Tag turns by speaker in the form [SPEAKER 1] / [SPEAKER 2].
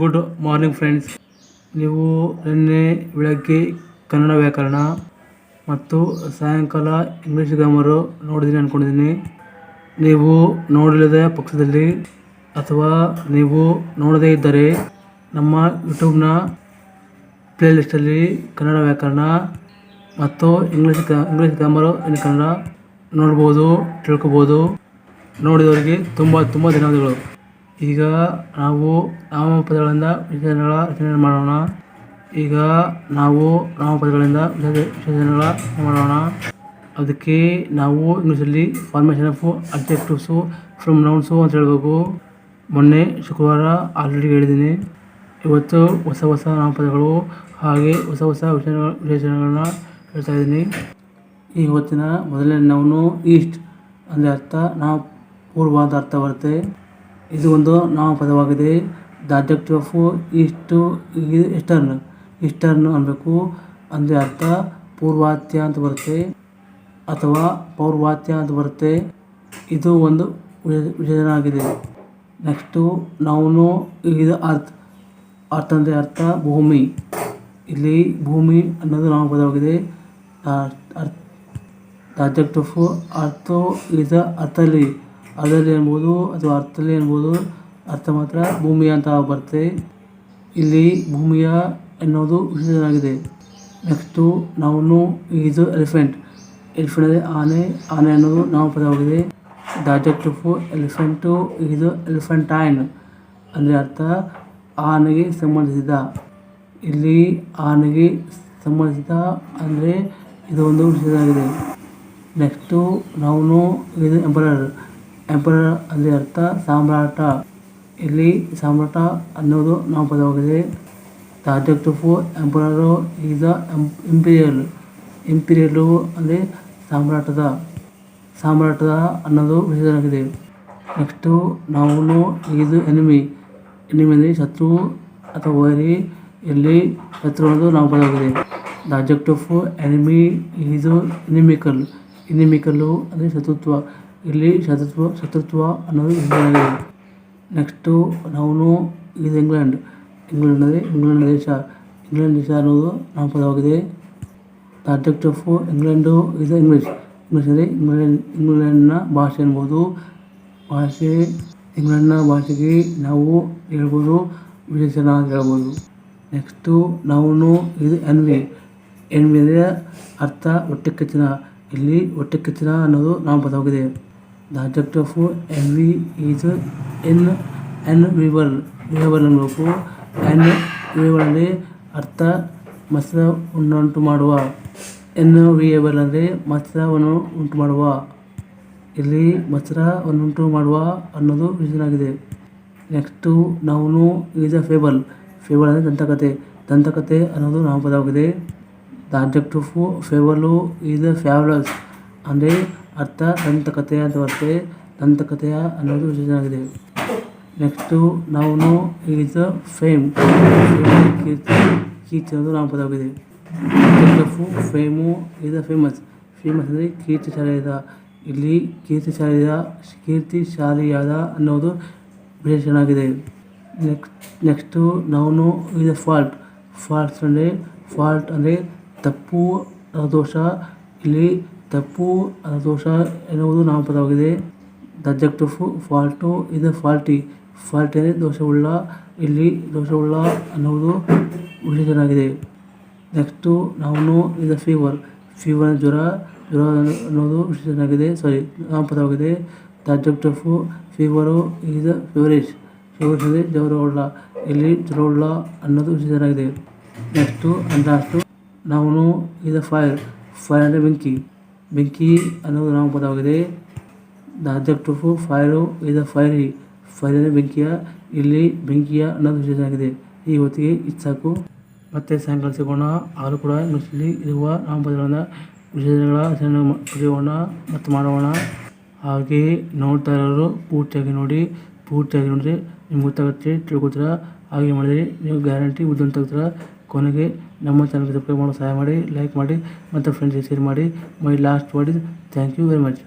[SPEAKER 1] Good morning friends ನೀವು ನಿನ್ನೆ ಬೆಳಗ್ಗೆ ಕನ್ನಡ ವ್ಯಾಕರಣ ಮತ್ತು ಸಾಯಂಕಾಲ ಇಂಗ್ಲೀಷ್ ಗ್ರಾಮರು ನೋಡಿದ್ದೀನಿ ಅಂದ್ಕೊಂಡಿದ್ದೀನಿ ನೀವು ನೋಡಲಿದ ಪಕ್ಷದಲ್ಲಿ ಅಥವಾ ನೀವು ನೋಡದೇ ಇದ್ದರೆ ನಮ್ಮ ಯೂಟ್ಯೂಬ್ನ ಪ್ಲೇಲಿಸ್ಟಲ್ಲಿ ಕನ್ನಡ ವ್ಯಾಕರಣ ಮತ್ತು English English grammar in Kannada ನೋಡ್ಬೋದು, ತಿಳ್ಕೊಬೋದು. ನೋಡಿದವರಿಗೆ ತುಂಬ ತುಂಬ ಧನ್ಯವಾದಗಳು. ಈಗ ನಾವು ನಾಮಪದಗಳಿಂದ ವಿಶೇಷಣಗಳ ರಚನೆ ಮಾಡೋಣ. ಈಗ ನಾವು ನಾಮಪದಗಳಿಂದ ವಿಶೇಷ ವಿಶೇಷಣಗಳ ರಚನೆ ಮಾಡೋಣ. ಅದಕ್ಕೆ ನಾವು ಇಂಗ್ಲೀಷಲ್ಲಿ formation of adjectives from nouns ಅಂತ ಹೇಳ್ಬೇಕು. ಮೊನ್ನೆ ಶುಕ್ರವಾರ ಆಲ್ರೆಡಿ ಹೇಳಿದ್ದೀನಿ. ಇವತ್ತು ಹೊಸ ಹೊಸ ನಾಮಪದಗಳು ಹಾಗೆ ಹೊಸ ಹೊಸ ವಿಶೇಷ ವಿಶೇಷಣಗಳನ್ನ ಹೇಳ್ತಾ ಇದ್ದೀನಿ. ಇವತ್ತಿನ ಮೊದಲನೇ ನಾವು ಈಸ್ಟ್ ಅಂದರೆ ಅರ್ಥ, ನಾವು ಪೂರ್ವ ಅಂತ ಅರ್ಥ ಬರುತ್ತೆ. ಇದು ಒಂದು ನಾಮಪದವಾಗಿದೆ the adjective of east eastern eastern ಅನ್ಬೇಕು. ಅಂದರೆ ಅರ್ಥ, ಪೂರ್ವಾತ್ಯ ಅಂತ ಬರುತ್ತೆ. ಅಥವಾ ಪೌರ್ವಾತ್ಯ ಅಂತ ಬರುತ್ತೆ. ಇದು ಒಂದು ವಿಶೇಷಣ ಆಗಿದೆ ನೆಕ್ಸ್ಟು ನಾವು ಇದು ಅರ್ಥ. ಅರ್ಥ ಅಂದರೆ ಅರ್ಥ, ಭೂಮಿ. ಇಲ್ಲಿ ಭೂಮಿ ಅನ್ನೋದು ನಾಮಪದವಾಗಿದೆ ಅಬ್ಜೆಕ್ಟ್ ಆಫ್ ಅರ್ಥ ಇದು ಅರ್ಥಲ್ಲಿ. ಅರ್ಥದಲ್ಲಿ ಅನ್ಬೋದು ಅಥವಾ ಅರ್ಥದಲ್ಲಿ ಅನ್ಬೋದು ಅರ್ಥ ಮಾತ್ರ ಭೂಮಿ ಅಂತ ಬರ್ತದೆ ಇಲ್ಲಿ ಭೂಮಿಯ ಎನ್ನುವುದು ವಿಶೇಷವಾಗಿದೆ. ನೆಕ್ಸ್ಟು ನಾವು ಇದು ಎಲಿಫೆಂಟ್ ಎಲಿಫೆಂಟ್ ಅಂದರೆ ಆನೆ ಆನೆ ಅನ್ನೋದು ನಾವು ಪದವಾಗಿದೆ. ಆಫ್ ಎಲಿಫೆಂಟು ಇದು ಎಲಿಫೆಂಟೈನ್ ಅಂದರೆ ಅರ್ಥ ಆನೆಗೆ ಸಂಬಂಧಿಸಿದ. ಇಲ್ಲಿ ಆನೆಗೆ ಸಂಬಂಧಿಸಿದ ಅಂದರೆ ಇದು ಒಂದು ವಿಷಯವಾಗಿದೆ ನೆಕ್ಸ್ಟು ನಾವು ಇದು ಎಂಪರರ್ ಎಂಪರರ್ ಅಲ್ಲಿ ಅರ್ಥ, ಸಾಮ್ರಾಟ ಇಲ್ಲಿ ಸಾಮ್ರಾಟ ಅನ್ನೋದು ನಾಮಪದವಾಗಿದೆ the adjective for emperor is imperial imperial ಅಂದರೆ ಸಾಮ್ರಾಟದ ಸಾಮ್ರಾಟದ ಅನ್ನೋದು ವಿಷಯವಾಗಿದೆ ನೆಕ್ಸ್ಟು ನಾವು ಈಸ್ ಎನಿಮಿ ಎನಿಮಿ ಅಂದರೆ ಶತ್ರು ಅಥವಾ ವೈರಿ. ಇಲ್ಲಿ ಶತ್ರು ಅನ್ನೋದು ನಾಮಪದವಾಗಿದೆ the adjective of enemy is inimical inimical ಅಂದರೆ ಶತ್ರುತ್ವ. ಇಲ್ಲಿ ಶತ್ರುತ್ವ ಶತ್ರುತ್ವ ಅನ್ನೋದು ಇದೆ. ನೆಕ್ಸ್ಟು ನಾವು ಇದು ಇಂಗ್ಲೆಂಡ್. ಇಂಗ್ಲೆಂಡ್ ಅಂದರೆ ಇಂಗ್ಲೆಂಡ್ ದೇಶ. ಇಂಗ್ಲೆಂಡ್ ದೇಶ ಅನ್ನೋದು ನಾಮಪದವಾಗಿದೆ ದ ಅಬ್ಜೆಕ್ಟ್ ಆಫ್ ಇಂಗ್ಲೆಂಡು ಇದು ಇಂಗ್ಲೀಷ್ ಇಂಗ್ಲೀಷ್ ಅಂದರೆ ಇಂಗ್ಲೆಂಡ್, ಇಂಗ್ಲೆಂಡ್ನ ಭಾಷೆ ಅನ್ಬೋದು. ಭಾಷೆ, ಇಂಗ್ಲೆಂಡ್ನ ಭಾಷೆಗೆ ನಾವು ಹೇಳ್ಬೋದು ವಿಶೇಷಣ ಅಂತ ಹೇಳ್ಬೋದು. ನೆಕ್ಸ್ಟು ನಾವು ಇದು ಎನ್ವಿ ಎನ್ವಿ ಅಂದರೆ ಅರ್ಥ ಹೊಟ್ಟೆ ಕೆಚ್ಚಿನ ಇಲ್ಲಿ ಹೊಟ್ಟೆ ಕೆಚ್ಚಿನ ಅನ್ನೋದು ನಾಮಪದವಾಗಿದೆ the adjective for envy is N enviable viable ಅನ್ಬೇಕು ಎನ್ ವಿವಲ್ ಅಂದರೆ ಅರ್ಥ ಮತ್ಸ್ಯ ಉಂಟು ಮಾಡುವ ಎನ್ ವಿಯಬಲ್ ಅಂದರೆ ಮತ್ಸ್ಯವನ್ನು ಉಂಟು ಮಾಡುವ ಇಲ್ಲಿ ಮತ್ಸ್ಯವನ್ನುಂಟು ಮಾಡುವ ಅನ್ನೋದು ರೀಸನ್ ಆಗಿದೆ ನೆಕ್ಸ್ಟು ನಾವು ಈಸ್ ಅ ಫೇಬಲ್ ಫೇಬಲ್ ಅಂದರೆ ದಂತಕತೆ ದಂತಕತೆ ಅನ್ನೋದು ನಾಮಪದವಾಗಿದೆ the adjective of fable is a fabulous ಅಂದರೆ ಅರ್ಥ ದಂತಕಥೆಯ ಬರುತ್ತೆ ದಂತಕಥೆಯ ಅನ್ನೋದು ವಿಶೇಷವಾಗಿದೆ. ನೆಕ್ಸ್ಟು ನಾವು ಈಸ್ ಅ ಫೇಮ್ ಕೀರ್ತಿ ಕೀರ್ತಿ ಅನ್ನೋದು ನಾಮಪದವಾಗಿದೆ. Of fame is a famous famous ಅಂದರೆ ಕೀರ್ತಿಶಾಲಿಯಾದ, ಇಲ್ಲಿ ಕೀರ್ತಿಶಾಲಿಯ ಕೀರ್ತಿಶಾಲಿಯಾದ ಅನ್ನೋದು ವಿಶೇಷಣವಾಗಿದೆ ನೆಕ್ಸ್ಟ್ ನೆಕ್ಸ್ಟು ನಾವು ಈಸ್ ಅ ಫಾಲ್ಟ್ ಫಾಲ್ಟ್ಸ್ ಅಂದರೆ ಫಾಲ್ಟ್ ಅಂದರೆ ತಪ್ಪು ದೋಷ ಇಲ್ಲಿ ತಪ್ಪು ದೋಷ ಎನ್ನುವುದು ನಾಮಪದವಾಗಿದೆ. ದ ಅಬ್ಜೆಕ್ಟ್ ಆಫ್ ಫಾಲ್ಟು, ಇದು ಫಾಲ್ಟಿ. ಫಾಲ್ಟಿ ಅಂದರೆ ದೋಷವುಳ್ಳ, ಇಲ್ಲಿ ದೋಷವುಳ್ಳ ಅನ್ನುವುದು ವಿಶೇಷಣವಾಗಿದೆ ನೆಕ್ಸ್ಟು, ನಾವು ಇದು ಫೀವರ್. ಫೀವರ್ ಜ್ವರ ಜ್ವರ ಅನ್ನೋದು ವಿಶೇಷಣವಾಗಿದೆ sorry, ನಾಮಪದವಾಗಿದೆ. The adjective of fever is feverish ಅಂದರೆ ಜ್ವರವುಳ್ಳ, ಇಲ್ಲಿ ಜ್ವರವುಳ್ಳ ಅನ್ನೋದು ವಿಶೇಷವಾಗಿದೆ ನೆಕ್ಸ್ಟು, ಅಂಡ್ ಲಾಸ್ಟು, ನಾವು ಇದು ಫೈರ್. ಫೈರ್ ಅಂದರೆ ಬೆಂಕಿ. ಬೆಂಕಿ ಅನ್ನೋದು ನಾಮಪದವಾಗಿದೆ ದ ಅಬ್ಜೆಕ್ಟ್ ಆಫ್ ಫೈರು ಇದು ಫೈರಿ ಫೈರ್ ಅಂದರೆ ಬೆಂಕಿಯ, ಇಲ್ಲಿ ಬೆಂಕಿಯ ಅನ್ನೋದು ವಿಶೇಷವಾಗಿದೆ ಈ ಹೊತ್ತಿಗೆ ಇದು ಸಾಕು. ಮತ್ತೆ ಸಾಯಂಕಾಲ ಸಿಗೋಣ. ಆದರೂ ಕೂಡ ನುಸಿಲಿ ಇರುವ ನಾಮಪದಗಳನ್ನು ವಿಶೇಷಗಳ ಬರೆಯೋಣ ಮತ್ತು ಮಾಡೋಣ. ಹಾಗೆಯೇ ನೋಡ್ತಾ ಇರೋರು ಪೂರ್ತಿಯಾಗಿ ನೋಡಿ. ಪೂರ್ತಿಯಾಗಿ ನೋಡಿದ್ರೆ ನಿಮ್ಗೆ ಗೊತ್ತಾಗುತ್ತೆ ತಿಳ್ಕೊತೀರ ಹಾಗೆ ಮಾಡಿದರೆ ನೀವು ಗ್ಯಾರಂಟಿ ಉದ್ದಂತ ತೆಗೆದ್ರೆ ಕೊನೆಗೆ ನಮ್ಮ ಚಾನಲ್ಗೆ ಸಬ್ಸ್ಕ್ರೈಬ್ ಮಾಡೋ ಸಹಾಯ ಮಾಡಿ ಲೈಕ್ ಮಾಡಿ, ಮತ್ತು ಫ್ರೆಂಡ್ಸ್ಗೆ ಶೇರ್ ಮಾಡಿ. My last word thank you very much